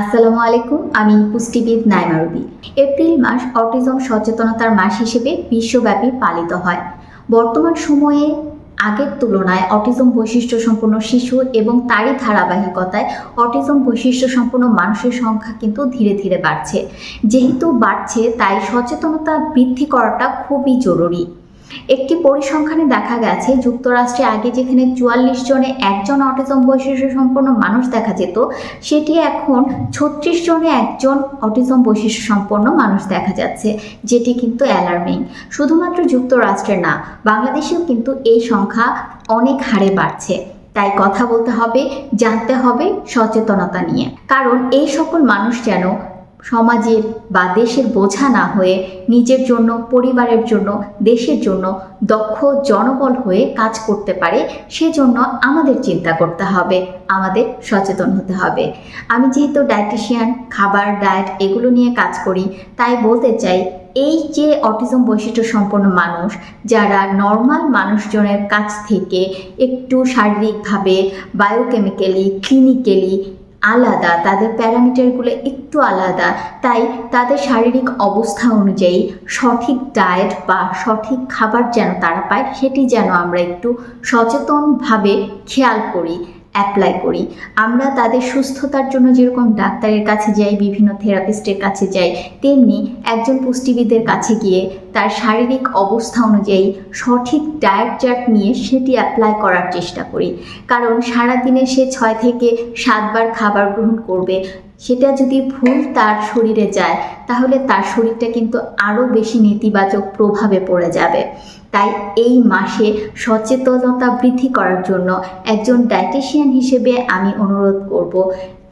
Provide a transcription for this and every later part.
আসসালামু আলাইকুম, আমি পুষ্টিবিদ নাইমারুবি এপ্রিল মাস অটিজম সচেতনতার মাস হিসেবে বিশ্বব্যাপী পালিত হয়। বর্তমান সময়ে আগের তুলনায় অটিজম বৈশিষ্ট্য সম্পন্ন শিশু এবং তারই ধারাবাহিকতায় অটিজম বৈশিষ্ট্য সম্পন্ন মানুষের সংখ্যা কিন্তু ধীরে ধীরে বাড়ছে। যেহেতু বাড়ছে, তাই সচেতনতা বৃদ্ধি করাটা খুবই জরুরি। একটি পরিসংখ্যানে দেখা গেছে, যুক্তরাষ্ট্রে আগে যেখানে চুয়াল্লিশ জনে একজন অটিজম বৈশিষ্ট্য সম্পন্ন মানুষ দেখা যেত, সেটি এখন ছত্রিশ জনে একজন অটিজম বৈশিষ্ট্য সম্পন্ন মানুষ দেখা যাচ্ছে, যেটি কিন্তু অ্যালার্মিং। শুধুমাত্র যুক্তরাষ্ট্রে না, বাংলাদেশেও কিন্তু এই সংখ্যা অনেক হারে বাড়ছে। তাই কথা বলতে হবে, জানতে হবে সচেতনতা নিয়ে। কারণ এই সকল মানুষ যেন সমাজের বা দেশের বোঝা না হয়ে নিজের জন্য, পরিবারের জন্য, দেশের জন্য দক্ষ, জনবল হয়ে কাজ করতে পারে, সেজন্য আমাদের চিন্তা করতে হবে, আমাদের সচেতন হতে হবে। আমি যেহেতু ডায়েটিশিয়ান খাবার ডায়েট এগুলো নিয়ে কাজ করি, তাই বলতে চাই, এই যে অটিজম বৈশিষ্ট্য সম্পন্ন মানুষ, যারা নর্মাল মানুষজনের কাছ থেকে একটু শারীরিকভাবে বায়োকেমিক্যালি ক্লিনিক্যালি আলাদা, তাদের প্যারামিটারগুলো একটু আলাদা। তাই তাদের শারীরিক অবস্থা অনুযায়ী সঠিক ডায়েট বা সঠিক খাবার যেন তারা পায়, সেটি যেন আমরা একটু সচেতনভাবে খেয়াল করি। অ্যাপ্লাই করি। আমরা তাদের সুস্থতার জন্য যেরকম ডাক্তারের কাছে যাই, বিভিন্ন থেরাপিস্টের কাছে যাই, তেমনি একজন পুষ্টিবিদের কাছে গিয়ে তার শারীরিক অবস্থা অনুযায়ী সঠিক ডায়েট চার্ট নিয়ে সেটি অ্যাপ্লাই করার চেষ্টা করি। কারণ সারাদিনে সে ছয় থেকে সাতবার খাবার গ্রহণ করবে সেটা যদি ভুল তার শরীরে যায়, তাহলে তার শরীরটা কিন্তু আরও বেশি নেতিবাচক প্রভাবে পড়ে যাবে। তাই এই মাসে সচেতনতা বৃদ্ধি করার জন্য একজন ডায়েটিশিয়ান হিসেবে আমি অনুরোধ করব,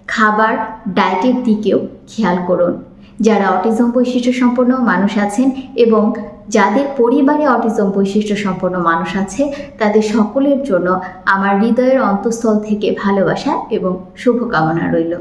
খাবার ডায়েটের দিকেও খেয়াল করুন। যারা অটিজম বৈশিষ্ট্য সম্পন্ন মানুষ আছেন এবং যাদের পরিবারে অটিজম বৈশিষ্ট্য সম্পন্ন মানুষ আছে, তাদের সকলের জন্য আমার হৃদয়ের অন্তঃস্থল থেকে ভালোবাসা এবং শুভকামনা রইল।